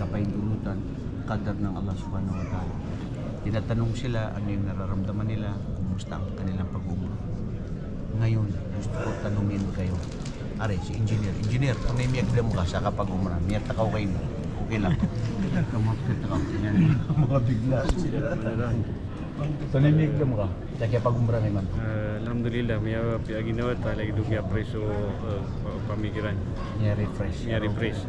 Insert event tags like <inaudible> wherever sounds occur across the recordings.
kapahintulutan, kadar ng Allah subhanahu wa ta'ala. Tinatanong sila ano yung nararamdaman nila, kumusta ang kanilang pag-umrah. Ngayon, gusto ko tanungin kayo. Are, si engineer. Engineer, kung may miyag mo ka sa kapag umrah, miyag takaw kayo. Okay lang. <laughs> Kamapit takaw. Yan. Mga bigla. Tanimig mo ka. Kaya pag umrah naman. Uh, Alhamdulillah, may uh, ginawa ta lagi do kaya preso uh, pamikiran. Niya refresh. Niya refresh.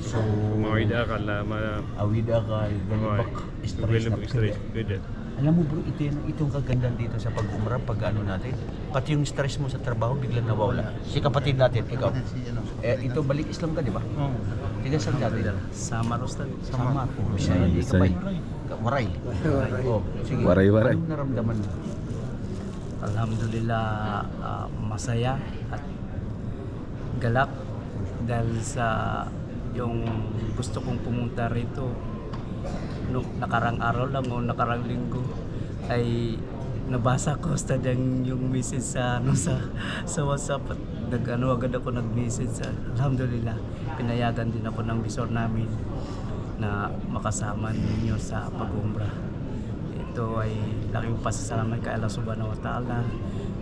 So, Mawida ka la ma awid akal, galibak, stress na stress. Good. Alam mo bro, ito, yung, ito yung kagandahan dito sa pag-umrah, pag ano natin. Pati yung stress mo sa trabaho, biglang nawawala. Si kapatid natin, ikaw. Eh, ito balik Islam ka, di ba? Oo. Tiga saan dati? Sa Marostan. Sama. Oh, Bisaya, di ka Bisaya. ba? Waray. Oh, sige. Waray, waray. Anong naramdaman mo? Alhamdulillah ah, masaya at galak dahil sa yung gusto kong pumunta rito nung nakarang araw lang o nakarang linggo ay nabasa ko sa yung, message sa ano sa sa WhatsApp at nag ano agad ako nag-message sa Alhamdulillah pinayagan din ako ng bisor namin na makasama ninyo sa pag-umrah ito ay laking pasasalamat kay Allah subhanahu wa ta'ala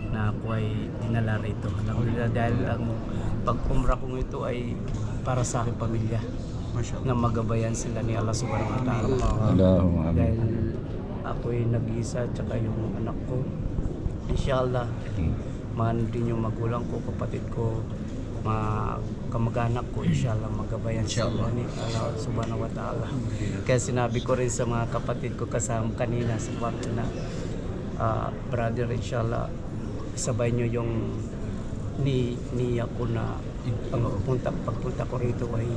na ako ay dinala rito. Alhamdulillah dahil ang pag-umrah kong ito ay para sa aking pamilya na magabayan sila ni Allah subhanahu wa ta'ala. Allahumma amin. Dahil ako ay nag-isa tsaka yung anak ko. Inshallah, man din yung magulang ko, kapatid ko, mga kamag-anak ko, inshallah magabayan Inshallah. sila ni Allah subhanahu wa ta'ala. Kaya sinabi ko rin sa mga kapatid ko kasama kanina sa kwarto na ah, brother inshallah sabay nyo yung ni niya ko na pagpunta pagpunta ko rito ay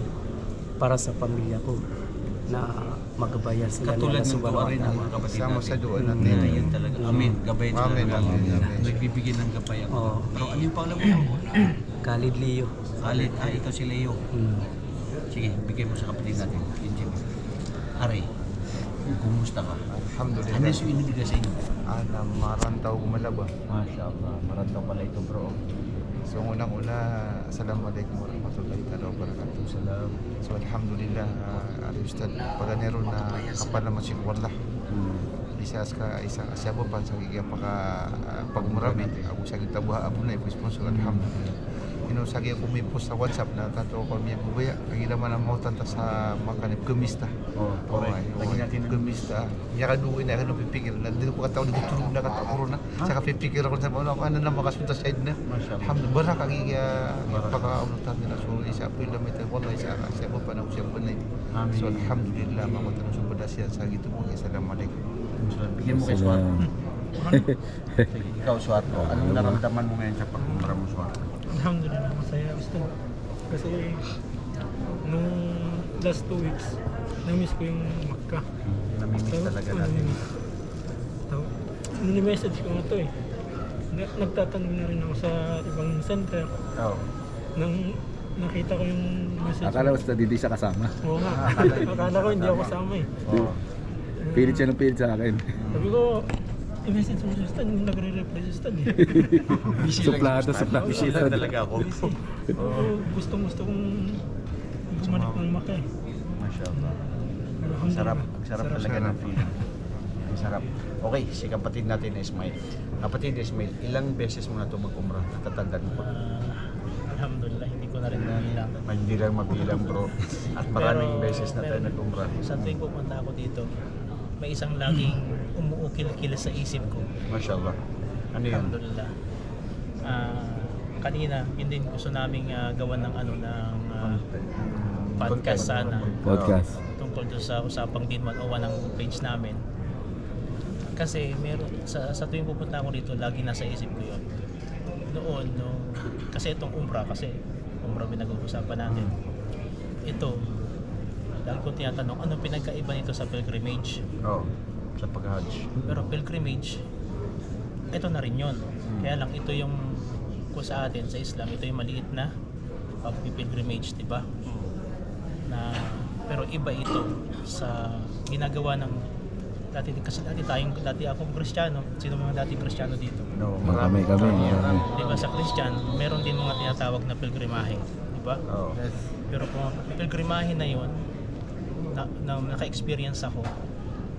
para sa pamilya ko na magabayan sila Katulad ng subhanahu gawa wa rin ng mga kapatid Sama natin. sa doon Na natin. yan talaga. Amin. Gabayan sila. Amin, ng amin, amin. Nagbibigay ng gabayan. Oo. Pero ano yung pangalan mo? Khalid Leo. Khalid. Ah, ikaw si Leo. Hmm. Sige, bigay mo sa kapatid natin. Engineer. Are, kumusta ka? Ano Alhamdulillah. yung inibigay sa inyo? Ana marantaw gumalaba. Masya Allah, marantaw pala ito bro. So unang-una, Assalamualaikum warahmatullahi taala wabarakatuh. Salam. So alhamdulillah, uh, Ali Ustad, paganero na kapal naman si Wallah. Isa ka isa siya po pan sa giga paka uh, pagmurami ako sa gitabuha abo na sponsor alhamdulillah. Ino sa giga kumipos sa WhatsApp na tato ko miya bubaya kagila man ang mautan ta sa makanip kumista. Oh, correct. Lagi natin ng kumista. Ya ka duwi na ano pipikir na dito ko kataw nagtulog na kata corona. Saka pipikir ako sa ano ano na makasunta side na. Alhamdulillah bara kagiga pagkaunutan nila so isa po lang may wallahi sa siya po pa na po na. So alhamdulillah mamutan sa padasyan sa gitu mo assalamualaikum. Bigyan mo kay. Sige, ikaw Swat. Oh, anong naramdaman mo ngayon sa pagkumpara mo? Alhamdulillah, masaya gusto. Kasi nung last two weeks, na-miss ko yung Makkah. Namimiss talaga oh, natin. namimiss. Tapos, message ko na to eh. Na- Nagtatanong na rin ako sa ibang center. Oh. Nang nakita ko yung message. Akala ko sa hindi siya kasama. Oo nga. Akala <laughs> ko Akala ko hindi ako kasama eh. Oh. Pilit siya ng pilit sa akin. Sabi ko, i-message mo si Stan, hindi nagre-reply si Stan eh. <laughs> Busy Suplado, lang, suplado. Busy lang talaga ako. Oo, gustong gusto kong bumalik ng Makkah eh. Masya Allah. Pero Ang sarap, ang sarap talaga ng feeling. Ang sarap. Okay, si kapatid natin Ismail. Kapatid Ismail, ilang beses mo na ito mag-umrah? Natatandaan mo pa? Alhamdulillah, hindi ko na rin mabilang. Ay, Hindi lang mabilang bro. At maraming Pero- beses na tayo pero- nag-umrah. Sa tuwing pupunta ako dito, may isang laging umuukil-kil sa isip ko. Masya Allah. Ano yun? Alhamdulillah. Ah, kanina, yun din gusto naming ah, gawan ng ano ng ah, podcast sana Podcast. tungkol doon sa usapang din 101 ng page namin. Kasi meron sa, sa tuwing pupunta ako dito, lagi nasa isip ko 'yon. Noon, no, kasi itong umrah kasi umrah pinag-uusapan natin. Ito, lagi ko tinatanong, ano pinagkaiba nito sa pilgrimage? Oo. Sa pag-hajj. Pero pilgrimage, ito na rin yun. Kaya lang ito yung kung sa atin sa Islam, ito yung maliit na pag-pilgrimage, di ba? Na pero iba ito sa ginagawa ng dati kasi dati tayong dati akong Kristiyano, sino mga dati Kristiyano dito? No, Marami kami, marami. Di ba sa Christian, meron din mga tinatawag na pilgrimahe, di ba? Oo. Pero kung pilgrimahe na yon, na, na naka-experience ako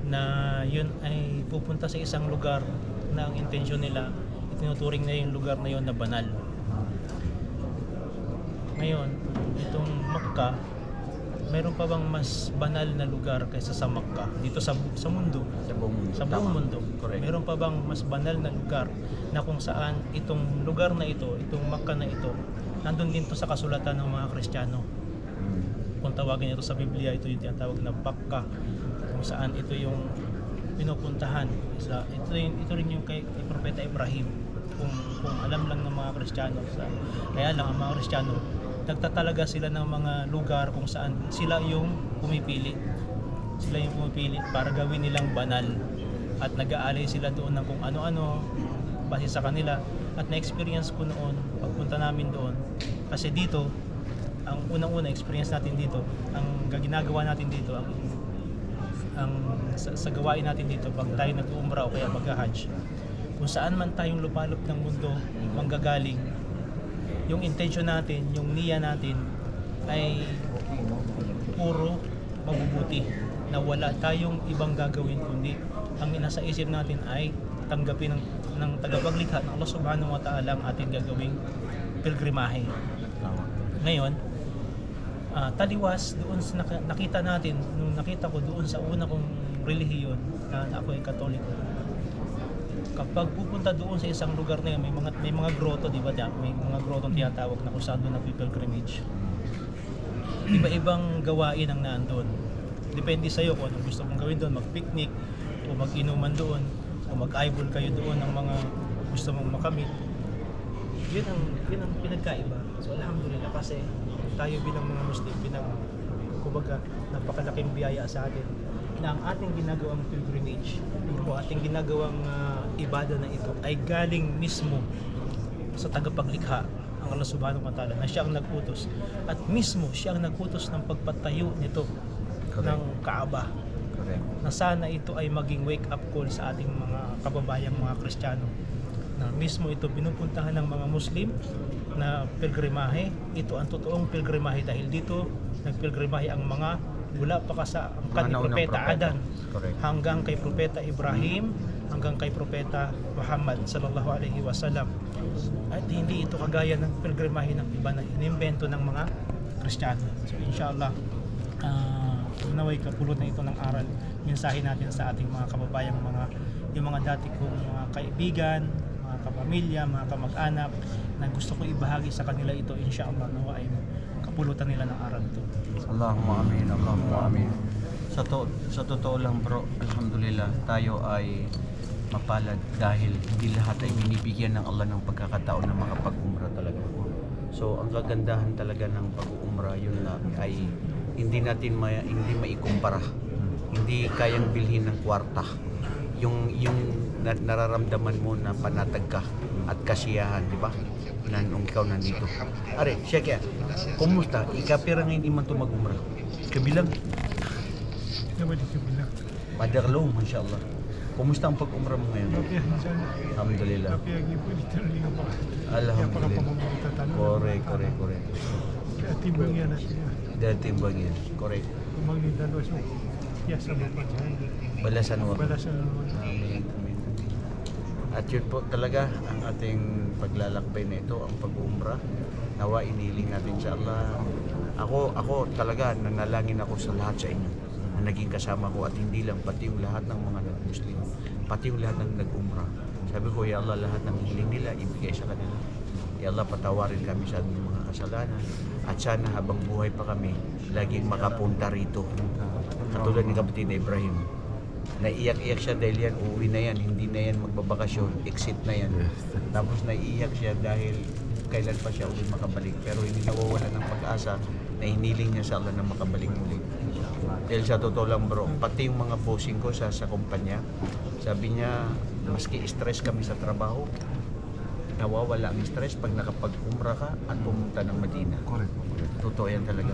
na yun ay pupunta sa isang lugar na ang intensyon nila itinuturing na yung lugar na yun na banal. Ngayon, itong Makkah, mayroon pa bang mas banal na lugar kaysa sa Makkah dito sa sa mundo? Sa buong mundo. Sa buong mundo. Correct. Meron pa bang mas banal na lugar na kung saan itong lugar na ito, itong Makkah na ito, nandun din to sa kasulatan ng mga Kristiyano. Kung tawagin ito sa Biblia, ito yung tinatawag na Bakka kung saan ito yung pinupuntahan. Sa, ito, yung, ito rin yung kay, kay Propeta Ibrahim. Kung, kung alam lang ng mga Kristiyano. Sa, kaya lang ang mga Kristiyano, nagtatalaga sila ng mga lugar kung saan sila yung pumipili. Sila yung pumipili para gawin nilang banal. At nag-aalay sila doon ng kung ano-ano base sa kanila. At na-experience ko noon, pagpunta namin doon, kasi dito, ang unang-una experience natin dito, ang ginagawa natin dito, ang ang sa, sa gawain natin dito pag tayo nag-umrah o kaya mag-hajj kung saan man tayong lupalop ng mundo manggagaling yung intention natin, yung niya natin ay puro mabubuti na wala tayong ibang gagawin kundi ang nasa isip natin ay tanggapin ng, ng tagapaglikha ng Allah subhanahu wa ta'ala ang ating gagawing pilgrimahe. Ngayon, ah, taliwas doon sa nakita natin, nung nakita ko doon sa una kong relihiyon na, ako ay katoliko. Kapag pupunta doon sa isang lugar na yun, may mga may mga grotto, di ba? May mga grotto tinatawag na kung saan doon nagpipilgrimage. Iba-ibang gawain ang naandun. Depende sa iyo kung anong gusto mong gawin doon, mag-picnic o mag-inuman doon o mag-eyeball kayo doon ng mga gusto mong makamit yun ang yun ang pinagkaiba. So alhamdulillah kasi tayo bilang mga Muslim bilang kumbaga napakalaking biyaya sa atin na ang ating ginagawang pilgrimage o ating ginagawang ah, ibada na ito ay galing mismo sa tagapaglikha ang Allah subhanahu wa ta'ala na siya ang nag-utos at mismo siya ang nag-utos ng pagpatayo nito Correct. ng Kaaba Correct. na sana ito ay maging wake up call sa ating mga kababayang mga Kristiyano na mismo ito pinupuntahan ng mga Muslim na pilgrimahe ito ang totoong pilgrimahe dahil dito nagpilgrimahe ang mga mula pa ka sa angkan ni Propeta. Adan Correct. hanggang kay Propeta Ibrahim hanggang kay Propeta Muhammad sallallahu alaihi wasallam at hindi ito kagaya ng pilgrimahe ng iba na inimbento ng mga Kristiyano so inshallah ah naway kapulot na ito ng aral mensahe natin sa ating mga kababayang mga yung mga dati kong mga kaibigan kapamilya, mga kamag-anak na gusto ko ibahagi sa kanila ito inshallah nawa ay kapulutan nila ng aral ito Allahumma amin, Allahumma amin. Sa, to, sa totoo lang bro, alhamdulillah, tayo ay mapalad dahil hindi lahat ay binibigyan ng Allah ng pagkakataon na makapag-umrah talaga. So, ang kagandahan talaga ng pag-umrah, yun na ay hindi natin may, hindi maikumpara. Hindi kayang bilhin ng kwarta. Yung, yung na, nararamdaman mo na panatag ka at kasiyahan, di ba? Na nung ikaw nandito. Are, Sheikh, kumusta? Ikapira ngayon iman to mag-umrah. Kabilang, Dapat kabilang. Madarlo, Masya Allah. Kumusta ang pag-umrah mo ngayon? Yan sana. Alhamdulillah. Baka. Alhamdulillah. Correct, correct, correct. Timbang yan natin. Dati bagay. Correct. Doon sa Yes, sa bukod yan. Balasan mo. Balasan naman. Amen. Amen. At yun po talaga ang ating paglalakbay na ito, ang pag-umrah. Nawa iniling natin sa Allah. Ako, ako talaga nanalangin ako sa lahat sa inyo na naging kasama ko at hindi lang pati yung lahat ng mga nag-Muslim, pati yung lahat ng nag-umrah. Sabi ko, Ya Allah, lahat ng hiling nila, ibigay sa kanila. Ya Allah, patawarin kami sa aming mga kasalanan. At sana habang buhay pa kami, laging makapunta rito. Katulad ni kapatid Ibrahim. Naiiyak-iyak siya dahil yan, uuwi na yan, hindi na yan magbabakasyon, exit na yan. Tapos naiiyak siya dahil kailan pa siya uli makabalik. Pero hindi nawawala ng pag-asa na hiniling niya sa Allah na makabalik muli. Dahil sa totoo lang bro, pati yung mga bossing ko sa, sa kumpanya, sabi niya, maski stress kami sa trabaho, nawawala ang stress pag nakapag-umra ka at pumunta ng Madina. Correct. Totoo yan talaga.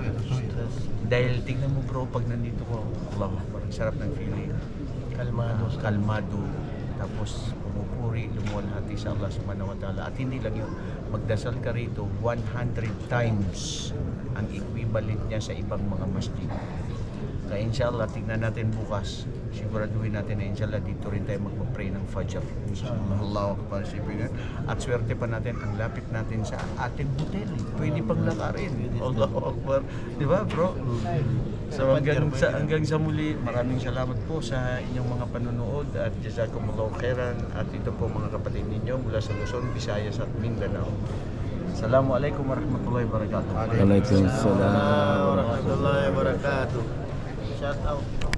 Dahil tingnan mo bro, pag nandito ko, Allah, parang sarap ng feeling. Kalmado. kalmado. Tapos pumupuri, lumuwalhati sa Allah subhanahu wa ta'ala. At hindi lang yun, magdasal ka rito 100 times ang equivalent niya sa ibang mga masjid. Kaya inshallah, tignan natin bukas. Siguraduhin natin na inshallah dito rin tayo magpa-pray ng Fajr. Allahu Akbar. Sipin At swerte pa natin, ang lapit natin sa ating hotel. Pwede pang lakarin. Allahu Akbar. Di ba bro? So hanggang sa, hanggang sa muli, maraming salamat po sa inyong mga panonood at jazakumullahu khairan at ito po mga kapatid ninyo mula sa Luzon, Visayas at Mindanao. Assalamualaikum warahmatullahi wabarakatuh. Waalaikumsalam. warahmatullahi wabarakatuh. Shout out.